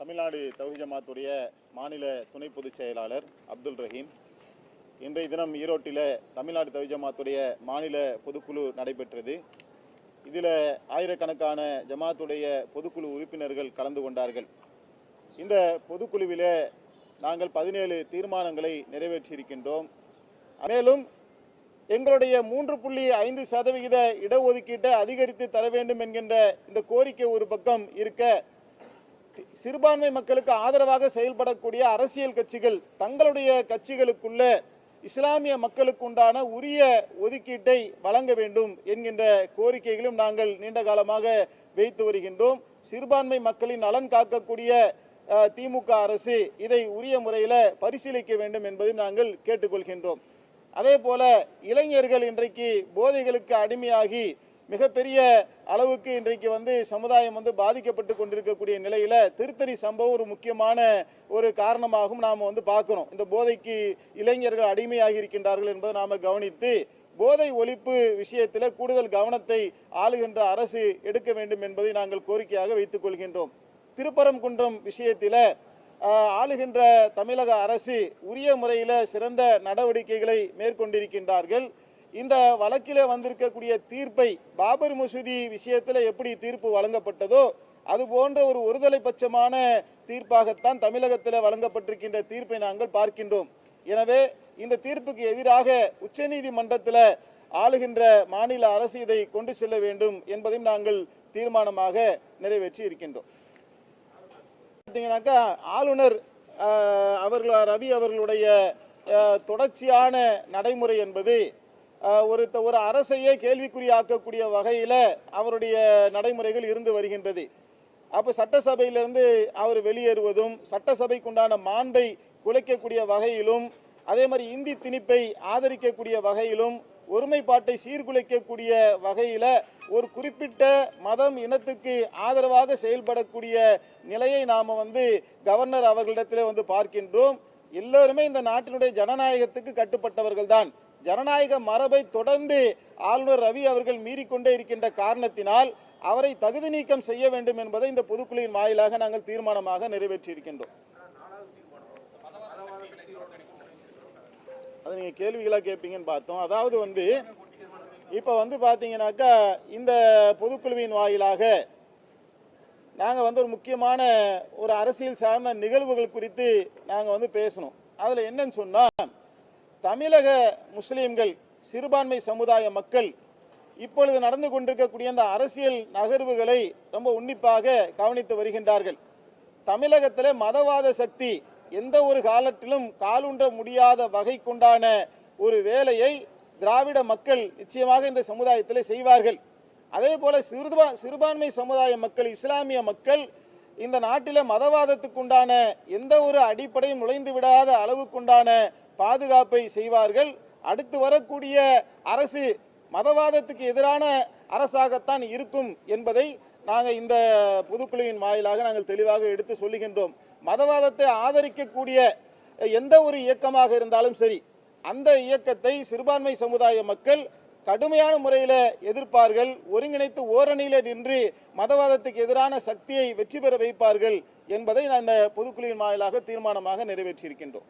தமிழ்நாடு தௌஹி ஜமாத்துடைய மாநில துணை பொதுச் செயலாளர் அப்துல் ரஹீம். இன்றைய தினம் ஈரோட்டில் தமிழ்நாடு தௌஹி ஜமாத்துடைய மாநில பொதுக்குழு நடைபெற்றது. இதில் ஆயிரக்கணக்கான ஜமாத்துடைய பொதுக்குழு உறுப்பினர்கள் கலந்து கொண்டார்கள். இந்த பொதுக்குழுவில் நாங்கள் பதினேழு தீர்மானங்களை நிறைவேற்றியிருக்கின்றோம். மேலும் எங்களுடைய மூன்று புள்ளி ஐந்து சதவிகித இடஒதுக்கீட்டை அதிகரித்து தர வேண்டும் என்கின்ற இந்த கோரிக்கை ஒரு பக்கம் இருக்க சிறுபான்மை மக்களுக்கு ஆதரவாக செயல்படக்கூடிய அரசியல் கட்சிகள் தங்களுடைய கட்சிகளுக்குள்ள இஸ்லாமிய மக்களுக்கு உண்டான உரிய ஒதுக்கீட்டை வழங்க வேண்டும் என்கின்ற கோரிக்கைகளும் நாங்கள் நீண்ட காலமாக வைத்து வருகின்றோம். சிறுபான்மை மக்களின் நலன் காக்கக்கூடிய திமுக அரசு இதை உரிய முறையில் பரிசீலிக்க வேண்டும் என்பதை நாங்கள் கேட்டுக்கொள்கின்றோம். அதே போல இளைஞர்கள் இன்றைக்கு போதைகளுக்கு அடிமையாகி மிகப்பெரிய அளவுக்கு இன்றைக்கு வந்து சமுதாயம் வந்து பாதிக்கப்பட்டு கொண்டிருக்கக்கூடிய நிலையில திருத்தணி சம்பவம் ஒரு முக்கியமான ஒரு காரணமாகவும் நாம் வந்து பார்க்கிறோம். இந்த போதைக்கு இளைஞர்கள் அடிமையாகி இருக்கின்றார்கள் என்பதை நாம் கவனித்து போதை ஒழிப்பு விஷயத்தில் கூடுதல் கவனத்தை ஆளுகின்ற அரசு எடுக்க வேண்டும் என்பதை நாங்கள் கோரிக்கையாக வைத்துக் கொள்கின்றோம். திருப்பரங்குன்றம் விஷயத்தில் ஆளுகின்ற தமிழக அரசு உரிய முறையில் சிறந்த நடவடிக்கைகளை மேற்கொண்டிருக்கின்றார்கள். இந்த வழக்கில் வந்திருக்கக்கூடிய தீர்ப்பை பாபர் மசூதி விஷயத்தில் எப்படி தீர்ப்பு வழங்கப்பட்டதோ அது போன்ற ஒரு ஒருதலை பட்சமான தீர்ப்பாகத்தான் தமிழகத்தில் வழங்கப்பட்டிருக்கின்ற தீர்ப்பை நாங்கள் பார்க்கின்றோம். எனவே இந்த தீர்ப்புக்கு எதிராக உச்சநீதிமன்றத்தில் ஆளுகின்ற மாநில அரசு இதை கொண்டு செல்ல வேண்டும் என்பதையும் நாங்கள் தீர்மானமாக நிறைவேற்றி இருக்கின்றோம். பார்த்தீங்கன்னாக்கா ஆளுநர் அவர்கள் ரவி அவர்களுடைய தொடர்ச்சியான நடைமுறை என்பது ஒரு ஒரு அரசையே கேள்விக்குறியாக்கக்கூடிய வகையில் அவருடைய நடைமுறைகள் இருந்து வருகின்றது. அப்போ சட்டசபையிலிருந்து அவர் வெளியேறுவதும் சட்டசபைக்குண்டான மாண்பை குலைக்கக்கூடிய வகையிலும் அதே மாதிரி இந்தி திணிப்பை ஆதரிக்கக்கூடிய வகையிலும் ஒருமைப்பாட்டை சீர்குலைக்கக்கூடிய வகையில் ஒரு குறிப்பிட்ட மதம் இனத்துக்கு ஆதரவாக செயல்படக்கூடிய நிலையை நாம் வந்து கவர்னர் அவர்களிடத்தில் வந்து பார்க்கின்றோம். எல்லோருமே இந்த நாட்டினுடைய ஜனநாயகத்துக்கு கட்டுப்பட்டவர்கள் தான் ஜனநாயக மரபை தொடர்ந்து ஆளுநர் ரவி அவர்கள் மீறிக்கொண்டே இருக்கின்ற காரணத்தினால் அவரை தகுதி நீக்கம் செய்ய வேண்டும் என்பதை இந்த பொதுக்குழுவின் வாயிலாக நாங்கள் தீர்மானமாக நிறைவேற்றியிருக்கின்றோம். அதை நீங்கள் கேள்விகளாக கேட்பீங்கன்னு பார்த்தோம். அதாவது வந்து இப்போ வந்து பார்த்தீங்கன்னாக்கா இந்த பொதுக்குழுவின் வாயிலாக நாங்கள் வந்து ஒரு முக்கியமான ஒரு அரசியல் சார்ந்த நிகழ்வுகள் குறித்து நாங்கள் வந்து பேசணும். அதில் என்னன்னு சொன்னால் தமிழக முஸ்லீம்கள் சிறுபான்மை சமுதாய மக்கள் இப்பொழுது நடந்து கொண்டிருக்கக்கூடிய அந்த அரசியல் நகர்வுகளை ரொம்ப உன்னிப்பாக கவனித்து வருகின்றார்கள். தமிழகத்தில் மதவாத சக்தி எந்த ஒரு காலத்திலும் காலுன்ற முடியாத வகை கொண்டான ஒரு வேலையை திராவிட மக்கள் நிச்சயமாக இந்த சமுதாயத்தில் செய்வார்கள். அதே போல சிறுபா சிறுபான்மை சமுதாய மக்கள் இஸ்லாமிய மக்கள் இந்த நாட்டில் மதவாதத்துக்குண்டான எந்த ஒரு அடிப்படையும் நுழைந்து விடாத அளவுக்குண்டான பாதுகாப்பை செய்வார்கள். அடுத்து வரக்கூடிய அரசு மதவாதத்துக்கு எதிரான அரசாகத்தான் இருக்கும் என்பதை நாங்கள் இந்த பொதுக்குழுவின் வாயிலாக நாங்கள் தெளிவாக எடுத்து சொல்லுகின்றோம். மதவாதத்தை ஆதரிக்கக்கூடிய எந்த ஒரு இயக்கமாக இருந்தாலும் சரி அந்த இயக்கத்தை சிறுபான்மை சமுதாய மக்கள் கடுமையான முறையில் எதிர்ப்பார்கள். ஒருங்கிணைத்து ஓரணியில் நின்று மதவாதத்துக்கு எதிரான சக்தியை வெற்றி பெற வைப்பார்கள் என்பதை நான் இந்த பொதுக்குழுவின் வாயிலாக தீர்மானமாக நிறைவேற்றியிருக்கின்றோம்.